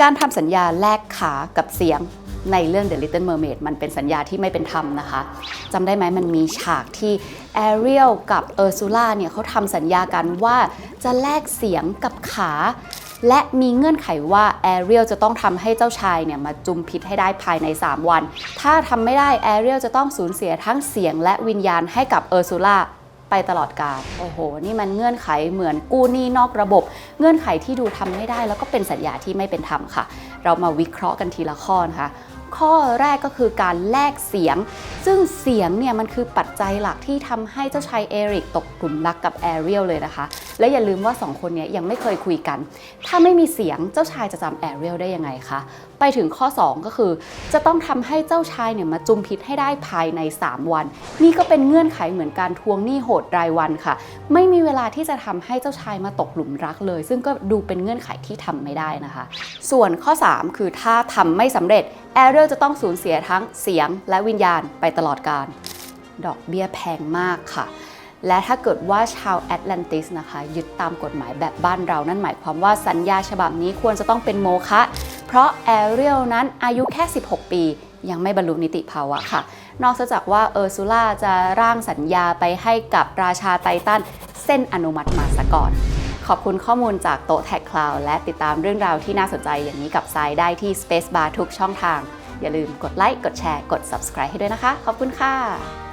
การทำสัญญาแลกขากับเสียงในเรื่อง The Little Mermaid มันเป็นสัญญาที่ไม่เป็นธรรมนะคะจำได้ไหมมันมีฉากที่แอเรียลกับเออร์ซูล่าเนี่ยเขาทำสัญญากันว่าจะแลกเสียงกับขา และมีเงื่อนไขว่าแอเรียลจะต้องทำให้เจ้าชายเนี่ยมาจุมพิษให้ได้ภายใน 3 วัน ถ้าทำไม่ได้แอเรียลจะต้องสูญเสียทั้งเสียงและวิญญาณให้กับเออร์ซูล่า ไปตลอดกาลโอ้โห นี่มันเงื่อนไขเหมือนกู้หนี้นอกระบบ เงื่อนไขที่ดูทำไม่ได้ แล้วก็เป็นสัญญาที่ไม่เป็นธรรมค่ะ เรามาวิเคราะห์กันทีละข้อนะคะข้อแรกก็คือการแลกเสียง ซึ่งเสียงเนี่ยมันคือปัจจัยหลักที่ทำให้เจ้าชายเอริกตกกลุ่มรักกับแอเรียลเลยนะคะ และอย่าลืมว่าสองคนนี้ยังไม่เคยคุยกัน ถ้าไม่มีเสียงเจ้าชายจะจำแอเรียลได้ยังไงคะไปถึงข้อ 2 ก็คือ จะต้องทำให้เจ้าชายเนี่ยมาจุมพิษให้ได้ภายใน 3 วัน นี่ก็เป็นเงื่อนไขเหมือนการทวงหนี้โหดรายวันค่ะ ไม่มีเวลาที่จะทำให้เจ้าชายมาตกหลุมรักเลย ซึ่งก็ดูเป็นเงื่อนไขที่ทำไม่ได้นะคะ ส่วนข้อ 3 คือถ้าทำไม่สำเร็จแอเรียลจะต้องสูญเสียทั้งเสียงและวิญญาณไปตลอดกาลดอกเบี้ยแพงมากค่ะและถ้าเกิดว่าชาวแอตแลนติสนะคะ ยึดตามกฎหมายแบบบ้านเรานั่นหมายความว่าสัญญาฉบับนี้ควรจะต้องเป็นโมฆะ เพราะแอเรียลนั้นอายุแค่ 16 ปี ยังไม่บรรลุนิติภาวะค่ะ นอกจากว่าเออร์ซูล่าจะร่างสัญญาไปให้กับราชาไททันเส้นอนุมัติมาซะก่อน ขอบคุณข้อมูลจากโต๊ะแท็กคลาวและติดตามเรื่องราวที่น่าสนใจอย่างนี้กับไซได้ที่ Spacebar ทุกช่องทาง อย่าลืมกดไลค์กดแชร์กด subscribe ให้ด้วยนะคะ ขอบคุณค่ะ